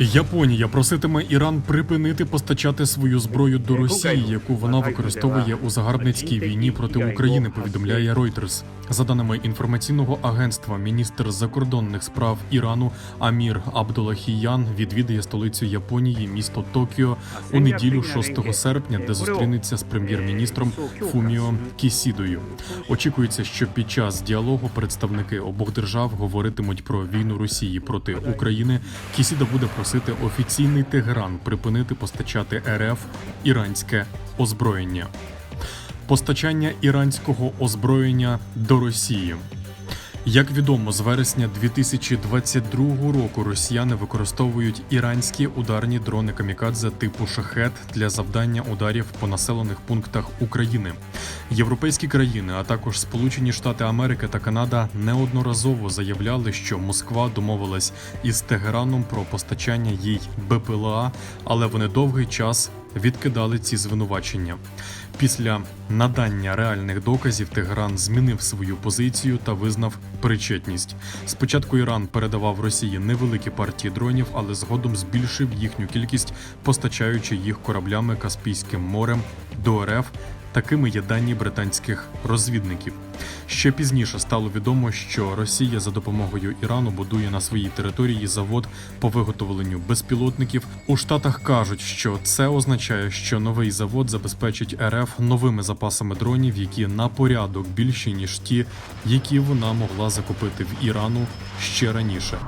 Японія проситиме Іран припинити постачати свою зброю до Росії, яку вона використовує у загарбницькій війні проти України. Повідомляє Reuters. За даними інформаційного агентства, міністр закордонних справ Ірану Амір Абдулахіян відвідає столицю Японії, місто Токіо, у неділю 6 серпня, де зустрінеться з прем'єр-міністром Фуміо Кісідою. Очікується, що під час діалогу представники обох держав говоритимуть про війну Росії проти України. Кісіда буде просити офіційний Тегеран припинити постачати РФ іранське озброєння. Постачання іранського озброєння до Росії. Як відомо, з вересня 2022 року росіяни використовують іранські ударні дрони камікадзе типу шахет для завдання ударів по населених пунктах України. Європейські країни, а також Сполучені Штати Америки та Канада неодноразово заявляли, що Москва домовилась із Тегераном про постачання їй БПЛА, але вони довгий час відкидали ці звинувачення. Після надання реальних доказів Тегеран змінив свою позицію та визнав причетність. Спочатку Іран передавав Росії невеликі партії дронів, але згодом збільшив їхню кількість, постачаючи їх кораблями Каспійським морем до РФ. Такими є дані британських розвідників. Ще пізніше стало відомо, що Росія за допомогою Ірану будує на своїй території завод по виготовленню безпілотників. У Штатах кажуть, що це означає, що новий завод забезпечить РФ новими запасами дронів, які на порядок більші ніж ті, які вона могла закупити в Ірану ще раніше.